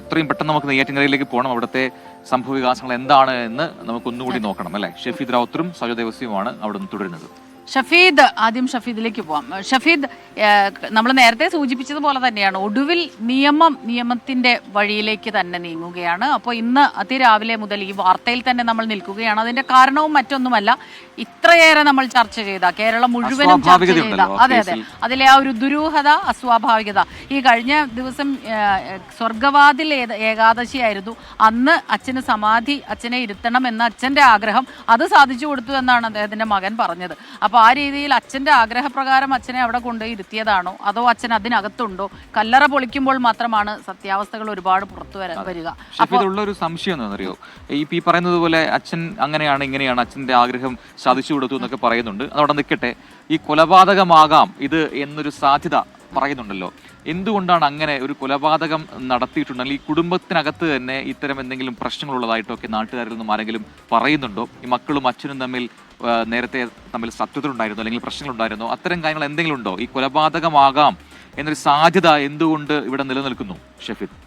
എത്രയും പെട്ടെന്ന് നമുക്ക് നെയ്യാറ്റിൻകരയിലേക്ക് പോകണം. അവിടുത്തെ സംഭവ വികാസങ്ങൾ എന്താണ് എന്ന് നമുക്ക് ഒന്നുകൂടി നോക്കണം അല്ലേ? ഷെഫീദ് റാവുത്തറും സജോ ദേവസ്യവുമാണ് അവിടെ നിന്ന് തുടരുന്നത്. ഷഫീദ് ആദ്യം ഷഫീദിലേക്ക് പോവാം. ഷഫീദ് നമ്മൾ നേരത്തെ സൂചിപ്പിച്ചതുപോലെ തന്നെയാണ്. ഒടുവിൽ നിയമം നിയമത്തിന്റെ വഴിയിലേക്ക് തന്നെ നീങ്ങുകയാണ്. അപ്പോൾ ഇന്ന് അതിരാവിലെ മുതൽ ഈ വാർത്തയിൽ തന്നെ നമ്മൾ നിൽക്കുകയാണ്. അതിന്റെ കാരണവും മറ്റൊന്നുമല്ല ഇത്രയേറെ നമ്മൾ ചർച്ച ചെയ്ത കേരളം മുഴുവനും ചർച്ച ചെയ്ത അതെ അതെ. അതിലെ ആ ഒരു ദുരൂഹത അസ്വാഭാവികത. ഈ കഴിഞ്ഞ ദിവസം സ്വർഗവാതിൽ ഏകാദശിയായിരുന്നു അന്ന് അച്ഛന് സമാധി അച്ഛനെ ഇരുത്തണം എന്ന അച്ഛന്റെ ആഗ്രഹം അത് സാധിച്ചു കൊടുത്തു എന്നാണ് അദ്ദേഹത്തിന്റെ മകൻ പറഞ്ഞത്. അപ്പോൾ ആ രീതിയിൽ അച്ഛന്റെ ആഗ്രഹപ്രകാരം അച്ഛനെ അവിടെ കൊണ്ടുപോയി ഇരുത്തിയതാണോ? അതോ അച്ഛൻ അതിനകത്തുണ്ടോ? കല്ലറ പൊളിക്കുമ്പോൾ മാത്രമാണ് സത്യാവസ്ഥകൾ ഒരുപാട് പുറത്തു വരാൻ വരിക. ഉള്ള ഒരു സംശയം എന്താണെന്നറിയോ? ഈ പറയുന്നത് പോലെ അച്ഛൻ അങ്ങനെയാണ് ഇങ്ങനെയാണ് അച്ഛന്റെ ആഗ്രഹം സാധിച്ചു കൊടുത്തു എന്നൊക്കെ പറയുന്നുണ്ട്. അതവിടെ നിൽക്കട്ടെ. ഈ കൊലപാതകമാകാം ഇത് എന്നൊരു സാധ്യത പറയുന്നുണ്ടല്ലോ. എന്തുകൊണ്ടാണ് അങ്ങനെ ഒരു കൊലപാതകം നടത്തിയിട്ടുണ്ടെങ്കിൽ ഈ കുടുംബത്തിനകത്ത് തന്നെ ഇത്തരം എന്തെങ്കിലും പ്രശ്നങ്ങളുള്ളതായിട്ടൊക്കെ നാട്ടുകാരിൽ നിന്നും ആരെങ്കിലും പറയുന്നുണ്ടോ? ഈ മക്കളും അച്ഛനും തമ്മിൽ നേരത്തെ തമ്മിൽ സത്യത്തിലുണ്ടായിരുന്നു അല്ലെങ്കിൽ പ്രശ്നങ്ങളുണ്ടായിരുന്നു. അത്തരം കാര്യങ്ങൾ എന്തെങ്കിലും ഉണ്ടോ ഈ കൊലപാതകമാകാം എന്നൊരു സാധ്യത എന്തുകൊണ്ട് ഇവിടെ നിലനിൽക്കുന്നു ഷെഫിദ്?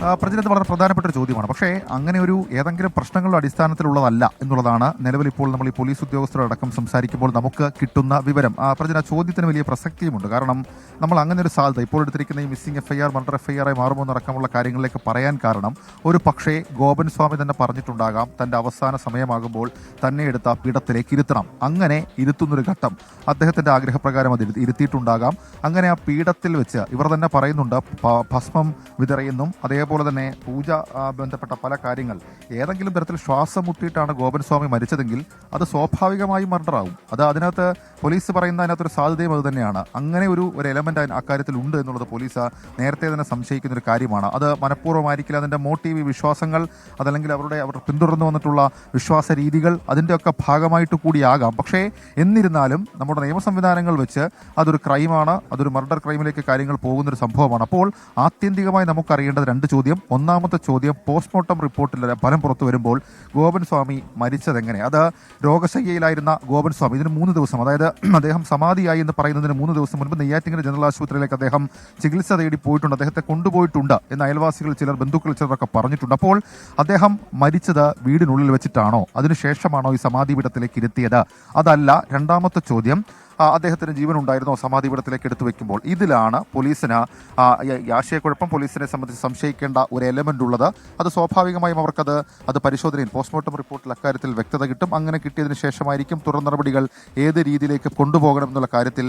ആ, വളരെ പ്രധാനപ്പെട്ട ഒരു ചോദ്യമാണ്. പക്ഷേ അങ്ങനെ ഒരു ഏതെങ്കിലും പ്രശ്നങ്ങളുടെ അടിസ്ഥാനത്തിലുള്ളതല്ല എന്നുള്ളതാണ് നിലവിൽ ഇപ്പോൾ നമ്മൾ ഈ പോലീസ് ഉദ്യോഗസ്ഥരോടക്കം സംസാരിക്കുമ്പോൾ നമുക്ക് കിട്ടുന്ന വിവരം. ആ, പ്രചരണ ചോദ്യത്തിന് വലിയ പ്രസക്തിയുമുണ്ട്. കാരണം നമ്മൾ അങ്ങനെ ഒരു സാധ്യത. ഇപ്പോൾ എടുത്തിരിക്കുന്ന ഈ missing F I R murder F I R ആയി മാറുമോ എന്നടക്കമുള്ള കാര്യങ്ങളിലേക്ക് പറയാൻ കാരണം ഒരു പക്ഷേ ഗോപൻ സ്വാമി തന്നെ പറഞ്ഞിട്ടുണ്ടാകാം. തന്റെ അവസാന സമയമാകുമ്പോൾ തന്നെ എടുത്ത പീഠത്തിലേക്ക് ഇരുത്തണം. അങ്ങനെ ഇരുത്തുന്നൊരു ഘട്ടം അദ്ദേഹത്തിന്റെ ആഗ്രഹപ്രകാരം അത് ഇരുത്തി- ഇരുത്തിയിട്ടുണ്ടാകാം. അങ്ങനെ ആ പീഠത്തിൽ വെച്ച് ഇവർ തന്നെ പറയുന്നുണ്ട് ഭസ്മം വിതറിയെന്നും അതേപോലെ തന്നെ പൂജ ബന്ധപ്പെട്ട പല കാര്യങ്ങൾ. ഏതെങ്കിലും തരത്തിൽ ശ്വാസം മുട്ടിയിട്ടാണ് ഗോപൻ സ്വാമി മരിച്ചതെങ്കിൽ അത് സ്വാഭാവികമായും മർഡറാകും അത് അതിനകത്ത് പോലീസ് പറയുന്ന അതിനകത്തൊരു സാധ്യതയും അത് തന്നെയാണ്. അങ്ങനെ ഒരു ഒരു എലമെന്റ് അക്കാര്യത്തിൽ ഉണ്ട് എന്നുള്ളത് പോലീസ് നേരത്തെ തന്നെ സംശയിക്കുന്ന ഒരു കാര്യമാണ്. അത് മനഃപൂർവമായിരിക്കില്ല. അതിന്റെ മോട്ടീവ് വിശ്വാസങ്ങൾ അതല്ലെങ്കിൽ അവരുടെ അവർ പിന്തുടർന്നു വന്നിട്ടുള്ള വിശ്വാസ രീതികൾ അതിന്റെയൊക്കെ ഭാഗമായിട്ട് കൂടിയാകാം. പക്ഷേ എന്നിരുന്നാലും നമ്മുടെ നിയമ സംവിധാനങ്ങൾ വെച്ച് അതൊരു ക്രൈമാണ് അതൊരു മർഡർ ക്രൈമിലേക്ക് കാര്യങ്ങൾ പോകുന്നൊരു സംഭവമാണ്. അപ്പോൾ ആത്യന്തികമായി നമുക്കറിയേണ്ടത് രണ്ട് ചോദ്യം. ഒന്നാമത്തെ ചോദ്യം പോസ്റ്റ്മോർട്ടം റിപ്പോർട്ടിൽ ഫലം പുറത്തു വരുമ്പോൾ ഗോപൻ സ്വാമി മരിച്ചതെങ്ങനെ? അത് രോഗശയ്യയിലായിരുന്ന ഗോപൻ സ്വാമി. ഇതിന് മൂന്ന് ദിവസം. അതായത് അദ്ദേഹം സമാധിയായി എന്ന് പറയുന്നതിന് മൂന്ന് ദിവസം മുൻപ് നെയ്യാറ്റിങ്കര ജനറൽ ആശുപത്രിയിലേക്ക് അദ്ദേഹം ചികിത്സ തേടി പോയിട്ടുണ്ട്. അദ്ദേഹത്തെ കൊണ്ടുപോയിട്ടുണ്ട് എന്ന് അയൽവാസികൾ ചിലർ ബന്ധുക്കൾ ചിലരൊക്കെ പറഞ്ഞിട്ടുണ്ട്. അപ്പോൾ അദ്ദേഹം മരിച്ചത് വീടിനുള്ളിൽ വെച്ചിട്ടാണോ? അതിനുശേഷമാണോ ഈ സമാധി പീഠത്തിലേക്ക് ഇരുത്തിയത്? അതല്ല രണ്ടാമത്തെ ചോദ്യം. അദ്ദേഹത്തിന് ജീവൻ ഉണ്ടായിരുന്നു സമാധിപീഠത്തിലേക്ക് എടുത്തു വെക്കുമ്പോൾ. ഇതിലാണ് പോലീസിന് ആശയക്കുഴപ്പം പോലീസിനെ സംബന്ധിച്ച് സംശയിക്കേണ്ട ഒരു എലമെന്റ് ഉള്ളത്. അത് സ്വാഭാവികമായും അവർക്കത് അത് പരിശോധനയിൽ പോസ്റ്റ്മോർട്ടം റിപ്പോർട്ടിൽ അക്കാര്യത്തിൽ വ്യക്തത കിട്ടും. അങ്ങനെ കിട്ടിയതിന് ശേഷമായിരിക്കും തുടർ നടപടികൾ ഏത് രീതിയിലേക്ക് കൊണ്ടുപോകണം എന്നുള്ള കാര്യത്തിൽ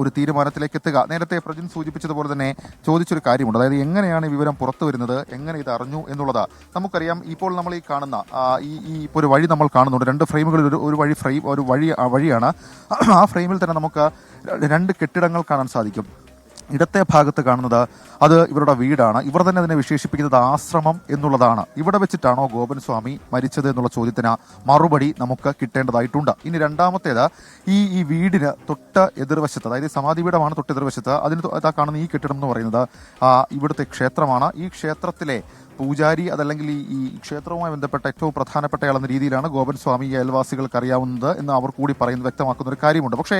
ഒരു തീരുമാനത്തിലേക്ക് എത്തുക. നേരത്തെ പ്രജിൻ സൂചിപ്പിച്ചതുപോലെ തന്നെ ചോദിച്ചൊരു കാര്യമുണ്ട്. അതായത് എങ്ങനെയാണ് ഈ വിവരം പുറത്തു വരുന്നത്? എങ്ങനെ ഇത് അറിഞ്ഞു എന്നുള്ളത്. നമുക്കറിയാം ഇപ്പോൾ നമ്മൾ ഈ കാണുന്ന ഈ ഈ ഇപ്പോൾ ഒരു വഴി നമ്മൾ കാണുന്നുണ്ട്. രണ്ട് ഫ്രെയിമുകളിൽ ഒരു ഒരു വഴി ഫ്രെയിം ഒരു വഴി വഴിയാണ്. ആ ഫ്രെയിമിൽ തന്നെ നമുക്ക് രണ്ട് കെട്ടിടങ്ങൾ കാണാൻ സാധിക്കും. ഇടത്തെ ഭാഗത്ത് കാണുന്നത് അത് ഇവരുടെ വീടാണ്. ഇവർ തന്നെ അതിനെ വിശേഷിപ്പിക്കുന്നത് ആശ്രമം എന്നുള്ളതാണ്. ഇവിടെ വെച്ചിട്ടാണോ ഗോപൻ സ്വാമി മരിച്ചത് എന്നുള്ള ചോദ്യത്തിന് മറുപടി നമുക്ക് കിട്ടേണ്ടതായിട്ടുണ്ട്. ഇനി രണ്ടാമത്തേത് ഈ ഈ വീടിന് തൊട്ട് എതിർവശത്ത് അതായത് സമാധി വീടമാണ് തൊട്ട് എതിർവശത്ത് അതിന് കാണുന്ന ഈ കെട്ടിടം എന്ന് പറയുന്നത് ഇവിടുത്തെ ക്ഷേത്രമാണ്. ഈ ക്ഷേത്രത്തിലെ പൂജാരി അതല്ലെങ്കിൽ ഈ ക്ഷേത്രവുമായി ബന്ധപ്പെട്ട ഏറ്റവും പ്രധാനപ്പെട്ടയാളെന്ന രീതിയിലാണ് ഗോപൻ സ്വാമി അയൽവാസികൾക്ക് അറിയാവുന്നത് എന്ന് അവർ കൂടി പറയുന്നത് വ്യക്തമാക്കുന്ന ഒരു കാര്യമുണ്ട്. പക്ഷേ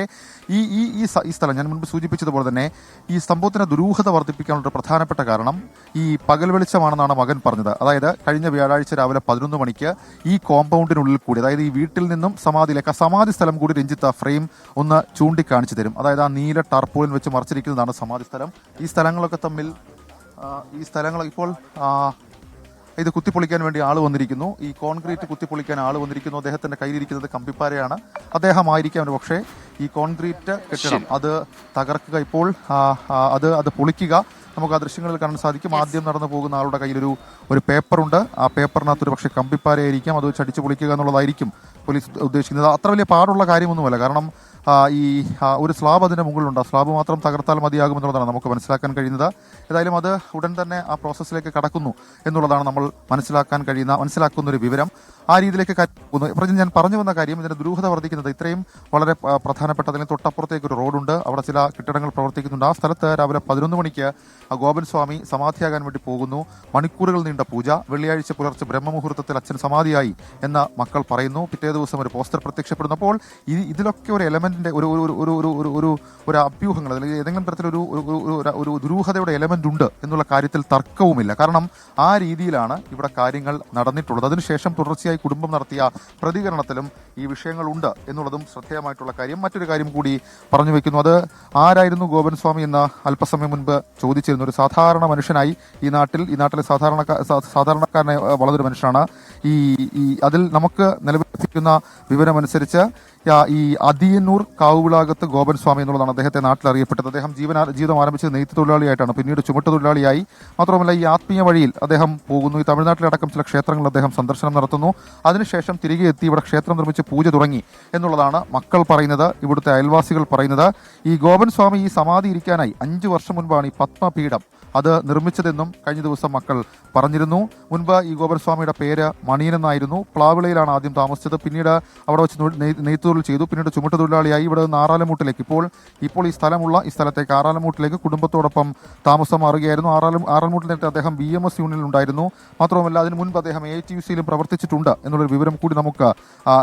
ഈ ഈ ഈ സ്ഥലം ഞാൻ മുൻപ് സൂചിപ്പിച്ചതുപോലെ തന്നെ ഈ സംഭവത്തിന് ദുരൂഹത വർദ്ധിപ്പിക്കാനുള്ള പ്രധാനപ്പെട്ട കാരണം ഈ പകൽ വെളിച്ചമാണെന്നാണ് മകൻ പറഞ്ഞത്. അതായത് കഴിഞ്ഞ വ്യാഴാഴ്ച രാവിലെ പതിനൊന്ന് മണിക്ക് ഈ കോമ്പൗണ്ടിനുള്ളിൽ കൂടി അതായത് ഈ വീട്ടിൽ നിന്നും സമാധിയിലേക്ക് സമാധി സ്ഥലം കൂടി രഞ്ജിത്ത് ഫ്രെയിം ഒന്ന് ചൂണ്ടിക്കാണിച്ചു തരും. അതായത് ആ നീല ടാർപോളിൻ വെച്ച് മറച്ചിരിക്കുന്നതാണ് സമാധി സ്ഥലം. ഈ സ്ഥലങ്ങളൊക്കെ തമ്മിൽ ഈ സ്ഥലങ്ങൾ ഇപ്പോൾ ഇത് കുത്തിപ്പൊളിക്കാൻ വേണ്ടി ആൾ വന്നിരിക്കുന്നു. ഈ കോൺക്രീറ്റ് കുത്തിപ്പൊളിക്കാൻ ആൾ വന്നിരിക്കുന്നു. അദ്ദേഹത്തിന്റെ കയ്യിലിരിക്കുന്നത് കമ്പിപ്പാരയാണ്. അദ്ദേഹമായിരിക്കാം ഒരു പക്ഷേ ഈ കോൺക്രീറ്റ് കെട്ടിടം. അത് തകർക്കുക ഇപ്പോൾ അത് അത് പൊളിക്കുക. നമുക്ക് ആ ദൃശ്യങ്ങളിൽ കാണാൻ സാധിക്കും. ആദ്യം നടന്നു പോകുന്ന ആളുടെ കയ്യിലൊരു ഒരു പേപ്പറുണ്ട്. ആ പേപ്പറിനകത്ത് ഒരു പക്ഷേ കമ്പിപ്പാരയായിരിക്കാം. അത് വെച്ച് അടിച്ചു പൊളിക്കുക എന്നുള്ളതായിരിക്കും പോലീസ് ഉദ്ദേശിക്കുന്നത്. അത്ര വലിയ പാടുള്ള കാര്യമൊന്നുമല്ല. കാരണം ഈ ഒരു സ്ലാബ് അതിന്റെ മുകളിലുണ്ട്. ആ സ്ലാബ് മാത്രം തകർത്താൽ മതിയാകുമെന്നുള്ളതാണ് നമുക്ക് മനസ്സിലാക്കാൻ കഴിയുന്നത്. ഏതായാലും അത് ഉടൻ തന്നെ ആ പ്രോസസ്സിലേക്ക് കടക്കുന്നു എന്നുള്ളതാണ് നമ്മൾ മനസ്സിലാക്കാൻ കഴിയുന്ന മനസ്സിലാക്കുന്ന ഒരു വിവരം. ആ രീതിയിലേക്ക് പറഞ്ഞു ഞാൻ പറഞ്ഞു വന്ന കാര്യം ഇതിന്റെ ദുരൂഹത വർദ്ധിക്കുന്നത് ഇത്രയും വളരെ പ്രധാനപ്പെട്ട അല്ലെങ്കിൽ തൊട്ടപ്പുറത്തേക്ക് ഒരു റോഡുണ്ട്. അവിടെ ചില കെട്ടിടങ്ങൾ പ്രവർത്തിക്കുന്നുണ്ട്. ആ സ്ഥലത്ത് രാവിലെ പതിനൊന്ന് മണിക്ക് ഗോപൻ സ്വാമി സമാധിയാകാൻ വേണ്ടി പോകുന്നു. മണിക്കൂറുകൾ നീണ്ട പൂജ. വെള്ളിയാഴ്ച പുലർച്ചെ ബ്രഹ്മമുഹൂർത്തത്തിൽ അച്ഛൻ സമാധിയായി എന്ന് മക്കൾ പറയുന്നു. പിറ്റേ ദിവസം ഒരു പോസ്റ്റർ പ്രത്യക്ഷപ്പെടുന്നപ്പോൾ ഇതിലൊക്കെ ഒരു എലമെന്റ് എലമെന്റിന്റെ ഒരു ഒരു ഒരു ഒരു ഒരു ഒരു ഒരു അഭ്യൂഹങ്ങൾ അല്ലെങ്കിൽ ഏതെങ്കിലും തരത്തിലൊരു ഒരു ദുരൂഹതയുടെ എലമെന്റ് ഉണ്ട് എന്നുള്ള കാര്യത്തിൽ തർക്കവുമില്ല. കാരണം ആ രീതിയിലാണ് ഇവിടെ കാര്യങ്ങൾ നടന്നിട്ടുള്ളത്. അതിനുശേഷം തുടർച്ചയായി കുടുംബം നടത്തിയ പ്രതികരണത്തിലും ഈ വിഷയങ്ങളുണ്ട് എന്നുള്ളതും ശ്രദ്ധേയമായിട്ടുള്ള കാര്യം. മറ്റൊരു കാര്യം കൂടി പറഞ്ഞു വെക്കുന്നു. അത് ആരായിരുന്നു ഗോപൻ സ്വാമി എന്ന് അല്പസമയം മുൻപ് ചോദിച്ചിരുന്നു. ഒരു സാധാരണ മനുഷ്യനായി ഈ നാട്ടിൽ ഈ നാട്ടിലെ സാധാരണ സാധാരണക്കാരനെ വളർന്നൊരു മനുഷ്യനാണ്. ഈ അതിൽ നമുക്ക് നിലവിലെത്തിക്കുന്ന വിവരമനുസരിച്ച് ഈ അതിയന്നൂർ കാവുവിളാകത്ത് ഗോപൻ സ്വാമി എന്നുള്ളതാണ് അദ്ദേഹത്തെ നാട്ടിൽ അറിയപ്പെട്ടത്. അദ്ദേഹം ജീവന ജീവിതം ആരംഭിച്ചത് നെയ്ത്ത് തൊഴിലാളിയായിട്ടാണ് പിന്നീട് ചുമട്ട് തൊഴിലാളിയായി. മാത്രമല്ല ഈ ആത്മീയ വഴിയിൽ അദ്ദേഹം പോകുന്നു. ഈ തമിഴ്നാട്ടിലടക്കം ചില ക്ഷേത്രങ്ങൾ അദ്ദേഹം സന്ദർശനം നടത്തുന്നു. അതിനുശേഷം തിരികെ എത്തി ഇവിടെ ക്ഷേത്രം നിർമ്മിച്ച് പൂജ തുടങ്ങി എന്നുള്ളതാണ് മക്കൾ പറയുന്നത് ഇവിടുത്തെ അയൽവാസികൾ പറയുന്നത്. ഈ ഗോപൻ സ്വാമി ഈ സമാധി ഇരിക്കാനായി അഞ്ചു വർഷം മുൻപാണ് ഈ പത്മപീഠം അത് നിർമ്മിച്ചതെന്നും കഴിഞ്ഞ ദിവസം മക്കൾ പറഞ്ഞിരുന്നു. മുൻപ് ഈ ഗോപൻസ്വാമിയുടെ പേര് മണിയനെന്നായിരുന്നു. പ്ലാവിളയിലാണ് ആദ്യം താമസിച്ചത്. പിന്നീട് അവിടെ വെച്ച് തൊഴിൽ- നെയ്- നെയ്ത്തുതൊഴിൽ ചെയ്തു. പിന്നീട് ചുമട്ട് തൊഴിലാളിയായി. ഇവിടെ നിന്ന് ആറാലമൂട്ടിലേക്ക്. ഇപ്പോൾ ഇപ്പോൾ ഈ സ്ഥലമുള്ള ഈ സ്ഥലത്തേക്ക് ആറാലമൂട്ടിലേക്ക് കുടുംബത്തോടൊപ്പം താമസം മാറുകയായിരുന്നു. ആറാലും ആറാലമൂട്ടിൽ നേരത്തെ അദ്ദേഹം ബി എം എസ് യൂണിയനിൽ ഉണ്ടായിരുന്നു. മാത്രവുമല്ല അതിന് മുൻപ് അദ്ദേഹം എ ടി യു സിയിലും പ്രവർത്തിച്ചിട്ടുണ്ട് എന്നുള്ളൊരു വിവരം കൂടി നമുക്ക്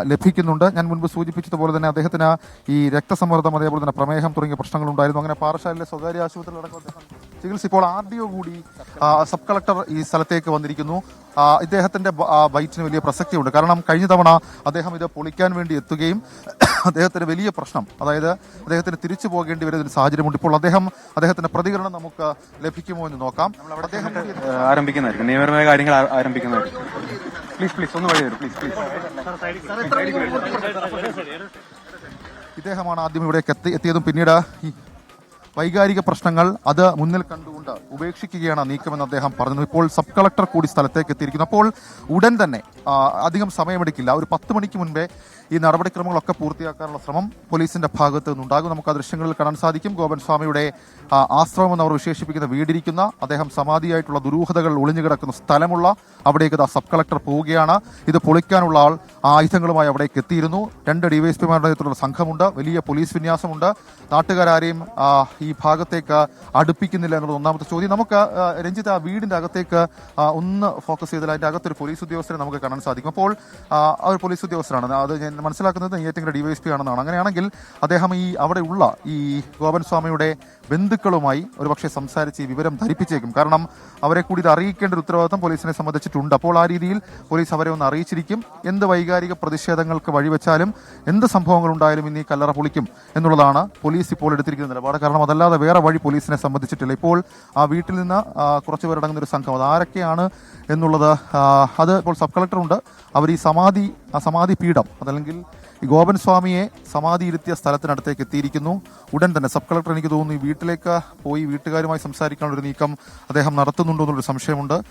ലഭിക്കുന്നുണ്ട്. ഞാൻ മുൻപ് സൂചിപ്പിച്ചതുപോലെ തന്നെ അദ്ദേഹത്തിന് ഈ രക്തസമ്മർദ്ദം അതേപോലെ തന്നെ പ്രമേഹം തുടങ്ങിയ പ്രശ്നങ്ങളുണ്ടായിരുന്നു. അങ്ങനെ പാറശാലയിലെ സ്വകാര്യ ആശുപത്രിയിലടക്കം അദ്ദേഹം ചികിത്സ ഇപ്പോൾ ആർ ഡി ഒ കൂടി സബ് കളക്ടർ ഈ സ്ഥലത്തേക്ക് വന്നിരിക്കുന്നു. ഇദ്ദേഹത്തിന്റെ ബൈറ്റിന് വലിയ പ്രസക്തിയുണ്ട്. കാരണം കഴിഞ്ഞ തവണ അദ്ദേഹം ഇത് പൊളിക്കാൻ വേണ്ടി എത്തുകയും അദ്ദേഹത്തിന് വലിയ പ്രശ്നം അതായത് അദ്ദേഹത്തിന് തിരിച്ചു പോകേണ്ടി വരുന്ന ഒരു സാഹചര്യമുണ്ട്. ഇപ്പോൾ അദ്ദേഹം അദ്ദേഹത്തിന്റെ പ്രതികരണം നമുക്ക് ലഭിക്കുമോ എന്ന് നോക്കാം. അദ്ദേഹം ആരംഭിക്കുന്നതായിരിക്കും. നിയമപരമായ കാര്യങ്ങൾ ആരംഭിക്കുന്നതായിരിക്കും. പ്ലീസ് പ്ലീസ് ഒന്ന് വഴി വരും പ്ലീസ് പ്ലീസ് ഇദ്ദേഹമാണ് ആദ്യം ഇവിടേക്ക് എത്തി എത്തിയതും പിന്നീട് വൈകാരിക പ്രശ്നങ്ങൾ അത് മുന്നിൽ കണ്ടുകൊണ്ട് ഉപേക്ഷിക്കുകയാണ് നീക്കമെന്ന് അദ്ദേഹം പറഞ്ഞു. ഇപ്പോൾ സബ് കളക്ടർ കൂടി സ്ഥലത്തേക്ക് എത്തിയിരിക്കുന്നു. അപ്പോൾ ഉടൻ തന്നെ അധികം സമയമെടുക്കില്ല. ഒരു പത്ത് മണിക്ക് മുൻപേ ഈ നടപടിക്രമങ്ങളൊക്കെ പൂർത്തിയാക്കാനുള്ള ശ്രമം പോലീസിന്റെ ഭാഗത്ത് നിന്നുണ്ടാകും. നമുക്ക് ആ ദൃശ്യങ്ങളിൽ കാണാൻ സാധിക്കും. ഗോപൻ സ്വാമിയുടെ ആശ്രമം എന്ന് അവർ വിശേഷിപ്പിക്കുന്ന വീടിരിക്കുന്ന അദ്ദേഹം സമാധിയായിട്ടുള്ള ദുരൂഹതകൾ ഒളിഞ്ഞു കിടക്കുന്ന സ്ഥലമുള്ള അവിടേക്ക് സബ് കളക്ടർ പോവുകയാണ്. ഇത് പൊളിക്കാനുള്ള ആൾ ആയുധങ്ങളുമായി അവിടേക്ക് എത്തിയിരുന്നു. രണ്ട് ഡിവൈഎസ്പിമാരുടെ നേതൃത്വത്തിലുള്ള സംഘമുണ്ട്. വലിയ പോലീസ് വിന്യാസമുണ്ട്. നാട്ടുകാരാരെയും ഈ ഭാഗത്തേക്ക് അടുപ്പിക്കുന്നില്ല എന്നുള്ളത് ഒന്നാമത്തെ ചോദ്യം. നമുക്ക് രഞ്ജിത്ത് ആ വീടിന്റെ അകത്തേക്ക് ഒന്ന് ഫോക്കസ് ചെയ്താൽ അതിന്റെ അകത്തൊരു പോലീസ് ഉദ്യോഗസ്ഥരെ നമുക്ക് കാണാൻ സാധിക്കും. അപ്പോൾ ഒരു പോലീസ് ഉദ്യോഗസ്ഥരാണ് അത് മനസ്സിലാക്കുന്നത് നെയ്യാറ്റിങ്കര ഡിവൈഎസ്പി ആണെന്നാണ്. അങ്ങനെയാണെങ്കിൽ അദ്ദേഹം ഈ അവിടെയുള്ള ഈ ഗോപൻ സ്വാമിയുടെ ബന്ധുക്കളുമായി ഒരുപക്ഷെ സംസാരിച്ച് ഈ വിവരം ധരിപ്പിച്ചേക്കും. കാരണം അവരെ കൂടി ഇത് അറിയിക്കേണ്ട ഒരു ഉത്തരവാദിത്തം പോലീസിനെ സംബന്ധിച്ചിട്ടുണ്ട്. അപ്പോൾ ആ രീതിയിൽ പോലീസ് അവരെ ഒന്ന് അറിയിച്ചിരിക്കും. എന്ത് വൈകാരിക പ്രതിഷേധങ്ങൾക്ക് വഴിവെച്ചാലും എന്ത് സംഭവങ്ങൾ ഉണ്ടായാലും ഇനി കല്ലറ പൊളിക്കും എന്നുള്ളതാണ് പോലീസ് ഇപ്പോൾ എടുത്തിരിക്കുന്ന നിലപാട്. കാരണം അതല്ലാതെ വേറെ വഴി പോലീസിനെ സംബന്ധിച്ചിട്ടില്ല. ഇപ്പോൾ ആ വീട്ടിൽ നിന്ന് കുറച്ച് പേരടങ്ങുന്ന ഒരു സംഘം. അത് ആരൊക്കെയാണ് എന്നുള്ളത് അത് ഇപ്പോൾ സബ് കളക്ടർ ഉണ്ട്. അവർ ഈ സമാധി ആ സമാധി പീഠം അതല്ലെങ്കിൽ ഈ ഗോപൻ സ്വാമിയെ സമാധി ഇരുത്തിയ സ്ഥലത്തിനടുത്തേക്ക് എത്തിയിരിക്കുന്നു. ഉടൻ തന്നെ സബ് കളക്ടർ എനിക്ക് തോന്നുന്നു ഈ വീട്ടിലേക്ക് പോയി വീട്ടുകാരുമായി സംസാരിക്കാനുള്ള ഒരു നീക്കം അദ്ദേഹം നടത്തുന്നുണ്ടോ എന്നുള്ളൊരു സംശയമുണ്ട്.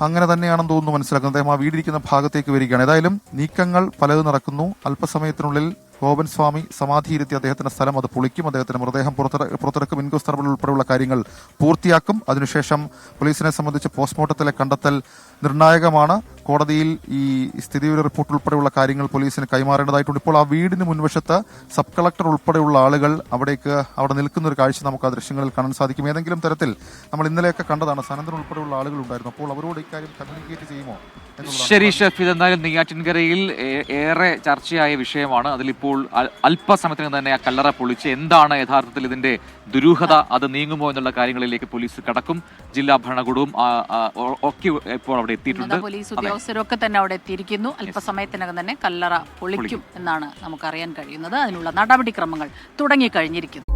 അങ്ങനെ തന്നെയാണെന്ന് തോന്നുന്നു മനസ്സിലാക്കുന്നത് അദ്ദേഹം ആ വീടിരിക്കുന്ന ഭാഗത്തേക്ക് വരികയാണ്. ഏതായാലും നീക്കങ്ങൾ പലതും നടക്കുന്നു. അല്പസമയത്തിനുള്ളിൽ ഗോപൻ സ്വാമി സമാധിയിരുത്തി അദ്ദേഹത്തിന്റെ സ്ഥലം അത് പൊളിക്കും. അദ്ദേഹത്തിന്റെ മൃതദേഹം പുറത്തിറ- പുറത്തിറക്കും. ഇൻകോസ് നടപടി ഉൾപ്പെടെയുള്ള കാര്യങ്ങൾ പൂർത്തിയാക്കും. അതിനുശേഷം പോലീസിനെ സംബന്ധിച്ച് പോസ്റ്റ്മോർട്ടത്തിലെ കണ്ടെത്തൽ നിർണായകമാണ്. കോടതിയിൽ ഈ സ്ഥിതിവിവര റിപ്പോർട്ട് ഉൾപ്പെടെയുള്ള കാര്യങ്ങൾ പോലീസിന് കൈമാറേണ്ടതായിട്ടുണ്ട്. ഇപ്പോൾ ആ വീടിന് മുൻവശത്ത് സബ് കളക്ടർ ഉൾപ്പെടെയുള്ള ആളുകൾ അവിടേക്ക് അവിടെ നിൽക്കുന്ന ഒരു കാഴ്ച നമുക്ക് ആ ദൃശ്യങ്ങളിൽ കാണാൻ സാധിക്കും. ഏതെങ്കിലും തരത്തിൽ നമ്മൾ ഇന്നലെയൊക്കെ കണ്ടതാണ് സനന്ദൻ ഉൾപ്പെടെയുള്ള ആളുകൾ ഉണ്ടായിരുന്നു. അപ്പോൾ അവരോട് ഇക്കാര്യം കമ്മ്യൂണിക്കേറ്റ് ചെയ്യുമോ ശരി ഷെഫ്. ഇതെന്തായാലും നെയ്യാറ്റിൻകരയിൽ ഏറെ ചർച്ചയായ വിഷയമാണ്. അതിലിപ്പോൾ അല്പസമയത്തിന് തന്നെ ആ കല്ലറ പൊളിച്ച് എന്താണ് യഥാർത്ഥത്തിൽ ഇതിന്റെ ദുരൂഹത അത് നീങ്ങുമോ എന്നുള്ള കാര്യങ്ങളിലേക്ക് പോലീസ് കടക്കും. ജില്ലാ ഭരണകൂടവും ഒക്കെ ഇപ്പോൾ അവിടെ എത്തിയിട്ടുണ്ട്. ഉദ്യോഗസ്ഥരൊക്കെ തന്നെ അവിടെ എത്തിയിരിക്കുന്നു. അല്പസമയത്തിനകം തന്നെ കല്ലറ പൊളിക്കും. എന്നാണ് നമുക്കറിയാൻ കഴിയുന്നത്. അതിനുള്ള നടപടിക്രമങ്ങൾ തുടങ്ങിക്കഴിഞ്ഞിരിക്കുന്നു.